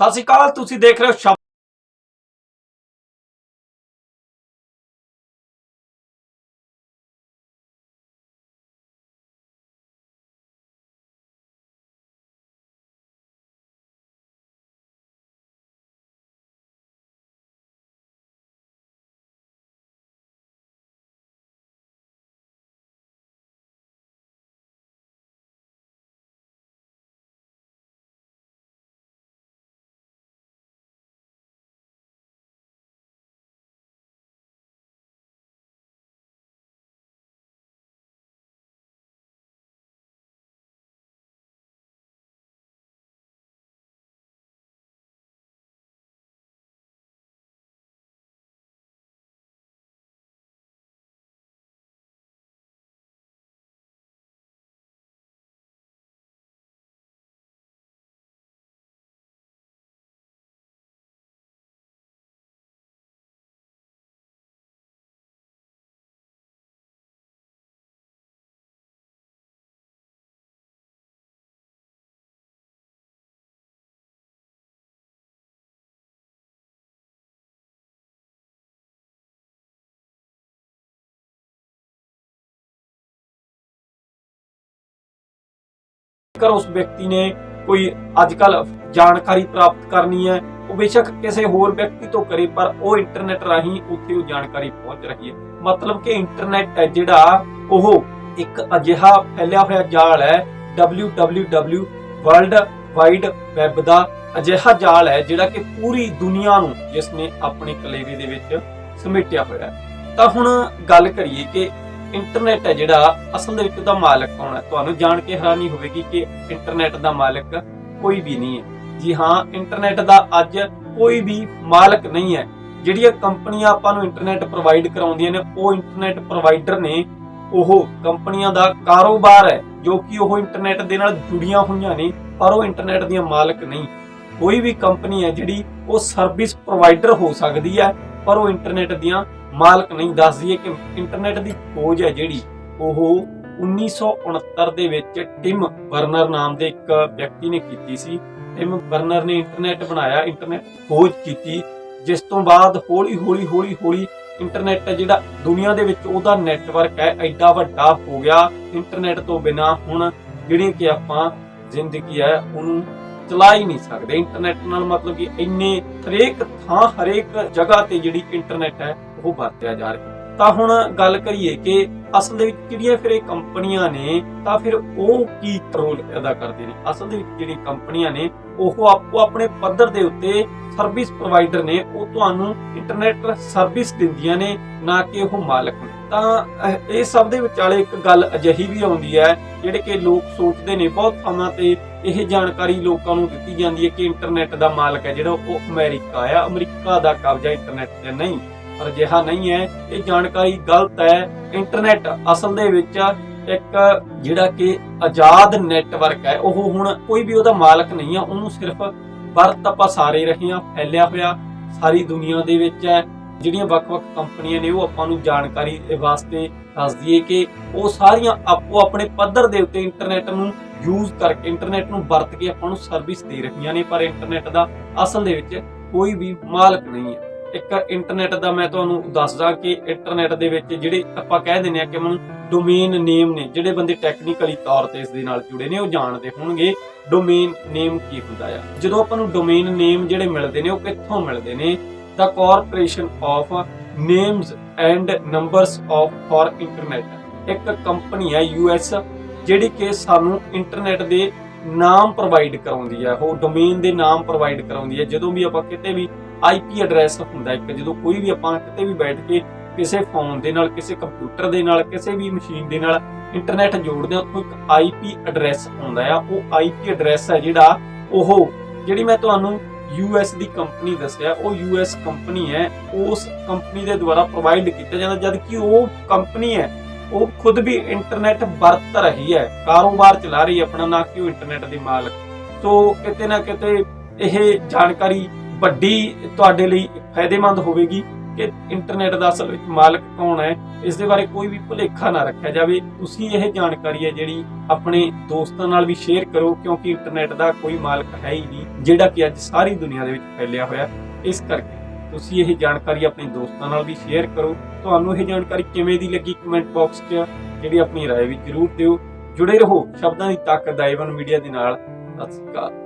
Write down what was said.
ਸਤਿ ਸ਼੍ਰੀ ਅਕਾਲ ਤੁਸੀਂ ਦੇਖ ਰਹੇ ਹੋ ਜੇਕਰ ਉਸ ਵਿਅਕਤੀ ਨੇ ਕੋਈ ਅੱਜਕੱਲ ਜਾਣਕਾਰੀ ਪ੍ਰਾਪਤ ਕਰਨੀ ਹੈ, ਉਹ ਬੇਸ਼ੱਕ ਕਿਸੇ ਹੋਰ ਵਿਅਕਤੀ ਤੋਂ ਕਰੇ, ਪਰ ਉਹ ਇੰਟਰਨੈਟ ਰਾਹੀਂ ਉੱਥੇ ਉਹ ਜਾਣਕਾਰੀ ਪਹੁੰਚ ਰਹੀ ਹੈ। ਮਤਲਬ ਕਿ ਇੰਟਰਨੈਟ ਹੈ ਜਿਹੜਾ, ਉਹ ਇੱਕ ਅਜਿਹਾ ਫੈਲਿਆ ਹੋਇਆ ਜਾਲ ਹੈ www ਵਰਲਡ ਵਾਈਡ ਵੈਬ ਦਾ ਅਜਿਹਾ ਜਾਲ ਹੈ ਜਿਹੜਾ ਕਿ ਪੂਰੀ ਦੁਨੀਆ ਨੂੰ ਜਿਸ ਨੇ ਆਪਣੇ ਕਲੇਵੇ ਦੇ ਵਿੱਚ ਸਮੇਟਿਆ ਹੋਇਆ ਹੈ। ਤਾਂ ਹੁਣ ਗੱਲ ਕਰੀਏ ਕਿ ਇੰਟਰਨੈਟ ਹੈ ਜਿਹੜਾ, ਅਸਲ ਦੇ ਵਿੱਚ ਉਹਦਾ ਮਾਲਕ ਕੌਣ ਹੈ? ਤੁਹਾਨੂੰ ਜਾਣ ਕੇ ਹੈਰਾਨੀ ਹੋਵੇਗੀ ਕਿ ਇੰਟਰਨੈਟ ਦਾ ਮਾਲਕ ਕੋਈ ਵੀ ਨਹੀਂ ਹੈ। ਜੀ ਹਾਂ ਇੰਟਰਨੈਟ ਦਾ ਅੱਜ ਕੋਈ ਵੀ ਮਾਲਕ ਨਹੀਂ ਹੈ। ਜਿਹੜੀਆਂ ਕੰਪਨੀਆਂ ਆਪਾਂ ਨੂੰ ਇੰਟਰਨੈਟ ਪ੍ਰੋਵਾਈਡ ਕਰਾਉਂਦੀਆਂ ਨੇ, ਉਹ ਇੰਟਰਨੈਟ ਪ੍ਰੋਵਾਈਡਰ ਨੇ। ਉਹ ਕੰਪਨੀਆਂ ਦਾ ਕਾਰੋਬਾਰ ਹੈ, ਜੋ ਕਿ ਉਹ ਇੰਟਰਨੈਟ ਦੇ ਨਾਲ ਜੁੜੀਆਂ ਹੋਈਆਂ ਨੇ, ਪਰ ਉਹ ਇੰਟਰਨੈਟ ਦੀਆਂ ਮਾਲਕ ਨਹੀਂ। ਕੋਈ ਵੀ ਕੰਪਨੀ ਹੈ ਜਿਹੜੀ ਉਹ ਸਰਵਿਸ ਪ੍ਰੋਵਾਈਡਰ ਹੋ ਸਕਦੀ ਹੈ ਪਰ ਉਹ ਇੰਟਰਨੈਟ ਦੀਆਂ ਮਾਲਕ ਨਹੀਂ ਦੱਸਦੀ ਹੈ ਕਿ ਇੰਟਰਨੈਟ ਦੀ ਖੋਜ ਹੈ ਜਿਹੜੀ, ਉਹ 1969 ਦੇ ਵਿੱਚ ਟਿਮ ਬਰਨਰ ਨਾਮ ਦੇ ਇੱਕ ਵਿਅਕਤੀ ਨੇ ਕੀਤੀ ਸੀ। ਟਿਮ ਬਰਨਰ ਨੇ ਇੰਟਰਨੈਟ ਬਣਾਇਆ, ਇੰਟਰਨੈਟ ਖੋਜ ਕੀਤੀ, ਜਿਸ ਤੋਂ ਬਾਅਦ ਹੌਲੀ ਹੌਲੀ ਹੌਲੀ ਹੌਲੀ ਇੰਟਰਨੈਟ ਜਿਹੜਾ ਦੁਨੀਆ ਦੇ ਵਿੱਚ ਉਹਦਾ ਨੈਟਵਰਕ ਹੈ, ਐਡਾ ਵੱਡਾ ਹੋ ਗਿਆ। ਇੰਟਰਨੈਟ ਤੋਂ ਬਿਨਾ ਹੁਣ ਜਿਹੜੀ ਕਿ ਆਪਾਂ ਜ਼ਿੰਦਗੀ ਹੈ, ਉਹਨੂੰ ਚਲਾ ਹੀ ਨਹੀਂ ਸਕਦੇ। ਇੰਟਰਨੈਟ ਨਾਲ ਮਤਲਬ ਕਿ ਇੰਨੇ ਹਰੇਕ ਥਾਂ, ਹਰੇਕ ਜਗ੍ਹਾ ਤੇ ਜਿਹੜੀ ਇੰਟਰਨੈਟ ਹੈ, ਉਹ ਵਰਤਿਆ ਜਾ ਰਿਹਾ। ਤਾਂ ਹੁਣ ਗੱਲ ਕਰੀਏ ਕਿ ਅਸਲ ਦੇ ਵਿੱਚ ਜਿਹੜੀਆਂ ਫਿਰ ਇਹ ਕੰਪਨੀਆਂ ਨੇ, ਤਾਂ ਫਿਰ ਉਹ ਕੀ ਰੋਲ ਅਦਾ ਕਰਦੇ ਨੇ? ਅਸਲ ਦੇ ਵਿੱਚ ਜਿਹੜੀਆਂ ਕੰਪਨੀਆਂ ਨੇ, ਉਹ ਆਪੋ ਆਪਣੇ ਪੱਧਰ ਦੇ ਉੱਤੇ ਸਰਵਿਸ ਪ੍ਰੋਵਾਈਡਰ ਨੇ, ਉਹ ਤੁਹਾਨੂੰ ਇੰਟਰਨੈਟ ਸਰਵਿਸ ਦਿੰਦੀਆਂ ਨੇ, ਨਾ ਕਿ ਉਹ ਮਾਲਕ ਨੇ। ਤਾਂ ਇਹ ਸਭ ਦੇ ਵਿਚਾਲੇ ਇੱਕ ਗੱਲ ਅਜਿਹੀ ਵੀ ਆਉਂਦੀ ਹੈ, ਜਿਹੜੇ ਕਿ ਲੋਕ ਸੋਚਦੇ ਨੇ, ਬਹੁਤ ਥਾਵਾਂ ਤੇ ਇਹ ਜਾਣਕਾਰੀ ਲੋਕਾਂ ਨੂੰ ਦਿੱਤੀ ਜਾਂਦੀ ਹੈ ਕਿ ਇੰਟਰਨੈਟ ਦਾ ਮਾਲਕ ਹੈ ਜਿਹੜਾ, ਉਹ ਅਮਰੀਕਾ ਆ। ਅਮਰੀਕਾ ਦਾ ਕਬਜ਼ਾ ਇੰਟਰਨੈਟ ਤੇ ਨਹੀਂ। ਅਜਿਹਾ ਨਹੀਂ ਹੈ। ਇਹ ਜਾਣਕਾਰੀ ਗਲਤ ਹੈ। ਇੰਟਰਨੈਟ ਅਸਲ ਦੇ ਵਿੱਚ ਇੱਕ ਜਿਹੜਾ ਕਿ ਆਜ਼ਾਦ ਨੈਟਵਰਕ ਹੈ, ਉਹ ਹੁਣ ਕੋਈ ਵੀ ਉਹਦਾ ਮਾਲਕ ਨਹੀਂ ਆ। ਉਹਨੂੰ ਸਿਰਫ ਵਰਤ ਆਪਾਂ ਸਾਰੇ ਰਹੇ ਹਾਂ, ਫੈਲਿਆ ਹੋਇਆ ਸਾਰੀ ਦੁਨੀਆ ਦੇ ਵਿੱਚ ਹੈ। ਜਿਹੜੀਆਂ ਵੱਖ-ਵੱਖ ਕੰਪਨੀਆਂ ਨੇ, ਉਹ ਆਪਾਂ ਨੂੰ ਜਾਣਕਾਰੀ ਵਾਸਤੇ ਦੱਸਦੀ ਹੈ ਕਿ ਉਹ ਸਾਰੀਆਂ ਆਪੋ ਆਪਣੇ ਪੱਧਰ ਦੇ ਉੱਤੇ ਇੰਟਰਨੈਟ ਨੂੰ ਯੂਜ਼ ਕਰਕੇ, ਇੰਟਰਨੈਟ ਨੂੰ ਵਰਤ ਕੇ ਆਪਾਂ ਨੂੰ ਸਰਵਿਸ ਦੇ ਰਹੀਆਂ ਨੇ। ਪਰ ਇੰਟਰਨੈਟ ਦਾ ਅਸਲ ਦੇ ਵਿੱਚ ਕੋਈ ਵੀ ਮਾਲਕ ਨਹੀਂ ਹੈ। ਇੱਕ ਇੰਟਰਨੈਟ ਦਾ ਮੈਂ ਤੁਹਾਨੂੰ ਦੱਸਦਾ ਕਿ ਇੰਟਰਨੈਟ ਦੇ ਵਿੱਚ ਜਿਹੜੇ ਆਪਾਂ ਕਹਿ ਦਿੰਦੇ ਆ ਕਿ ਮਨ ਡੋਮੇਨ ਨੇਮ ਨੇ, ਜਿਹੜੇ ਬੰਦੇ ਟੈਕਨੀਕਲੀ ਤੌਰ ਤੇ ਇਸ ਦੇ ਨਾਲ ਜੁੜੇ ਨੇ, ਉਹ ਜਾਣਦੇ ਹੋਣਗੇ ਡੋਮੇਨ ਨੇਮ ਕੀ ਹੁੰਦਾ ਆ। ਜਦੋਂ ਆਪਾਂ ਨੂੰ ਡੋਮੇਨ ਨੇਮ ਜਿਹੜੇ ਮਿਲਦੇ ਨੇ, ਉਹ ਕਿੱਥੋਂ ਮਿਲਦੇ ਨੇ? The corporation of names and numbers of for internet ਇੱਕ ਕੰਪਨੀ ਹੈ ਯੂਐਸ ਜਿਹੜੀ ਕਿ ਸਾਨੂੰ ਇੰਟਰਨੈਟ ਦੇ ਨਾਮ ਪ੍ਰੋਵਾਈਡ ਕਰਾਉਂਦੀ ਹੈ ਉਹ ਡੋਮੇਨ ਦੇ ਨਾਮ ਪ੍ਰੋਵਾਈਡ ਕਰਾਉਂਦੀ ਹੈ ਜਦੋਂ ਵੀ ਆਪਾਂ ਕਿਤੇ ਵੀ ਆਈਪੀ ਐਡਰੈਸ ਹੁੰਦਾ ਇੱਕ ਜਦੋਂ ਕੋਈ ਵੀ ਆਪਾਂ ਕਿਤੇ ਵੀ ਬੈਠ ਕੇ ਕਿਸੇ ਫੋਨ ਦੇ ਨਾਲ, ਕਿਸੇ ਕੰਪਿਊਟਰ ਦੇ ਨਾਲ, ਕਿਸੇ ਵੀ ਮਸ਼ੀਨ ਦੇ ਨਾਲ ਇੰਟਰਨੈਟ ਜੋੜਦੇ ਹਾਂ, ਉੱਥੋਂ ਇੱਕ ਆਈਪੀ ਐਡਰੈਸ ਆਉਂਦਾ ਆ ਉਹ ਆਈਪੀ ਐਡਰੈਸ ਹੈ ਜਿਹੜਾ ਉਹ, ਜਿਹੜੀ ਮੈਂ ਤੁਹਾਨੂੰ ਯੂਐਸ ਦੀ ਕੰਪਨੀ ਦੱਸਿਆ, ਉਹ ਯੂਐਸ ਕੰਪਨੀ ਹੈ। ਉਸ ਕੰਪਨੀ ਦੇ ਦੁਆਰਾ ਪ੍ਰੋਵਾਈਡ ਕੀਤਾ ਜਾਂਦਾ ਜਦ ਕਿ ਉਹ ਕੰਪਨੀ ਹੈ, ਉਹ ਖੁਦ ਵੀ ਇੰਟਰਨੈਟ ਵਰਤ ਰਹੀ ਹੈ। ਕਾਰੋਬਾਰ ਚਲਾ ਰਹੀ ਹੈ ਆਪਣਾ, ਨਾ ਕਿ ਉਹ ਇੰਟਰਨੈਟ ਦੀ ਮਾਲਕ। ਸੋ ਕਿਤੇ ਨਾ ਕਿਤੇ ਇਹ ਜਾਣਕਾਰੀ ਵੱਡੀ ਤੁਹਾਡੇ ਲਈ ਫਾਇਦੇਮੰਦ ਹੋਵੇਗੀ ਕਿ ਇੰਟਰਨੈਟ ਦਾ ਅਸਲ ਵਿੱਚ ਮਾਲਕ ਕੌਣ ਹੈ ਇਸ ਦੇ ਬਾਰੇ ਕੋਈ ਵੀ ਭੁਲੇਖਾ ਨਾ ਰੱਖਿਆ ਜਾਵੇ ਤੁਸੀਂ ਇਹ ਜਾਣਕਾਰੀ ਹੈ ਜਿਹੜੀ ਆਪਣੇ ਦੋਸਤਾਂ ਨਾਲ ਵੀ ਸ਼ੇਅਰ ਕਰੋ ਕਿਉਂਕਿ ਇੰਟਰਨੈਟ ਦਾ ਕੋਈ ਮਾਲਕ ਹੈ ਹੀ ਨਹੀਂ ਜਿਹੜਾ ਕਿ ਅੱਜ ਸਾਰੀ ਦੁਨੀਆ ਦੇ ਵਿੱਚ ਫੈਲਿਆ ਹੋਇਆ ਇਸ ਕਰਕੇ ਤੁਸੀਂ ਇਹ ਜਾਣਕਾਰੀ ਆਪਣੇ ਦੋਸਤਾਂ ਨਾਲ ਵੀ ਸ਼ੇਅਰ ਕਰੋ ਤੁਹਾਨੂੰ ਇਹ ਜਾਣਕਾਰੀ ਕਿਵੇਂ ਦੀ ਲੱਗੀ ਕਮੈਂਟ ਬਾਕਸ 'ਚ ਜਿਹੜੀ ਆਪਣੀ رائے ਵੀ ਜ਼ਰੂਰ ਦਿਓ ਜੁੜੇ ਰਹੋ ਸ਼ਬਦਾਂ ਦੀ ਤਾਕਤ ਦਾ ਏਵਨ ਮੀਡੀਆ ਦੇ ਨਾਲ ਸਤਿ ਸ਼੍ਰੀ ਅਕਾਲ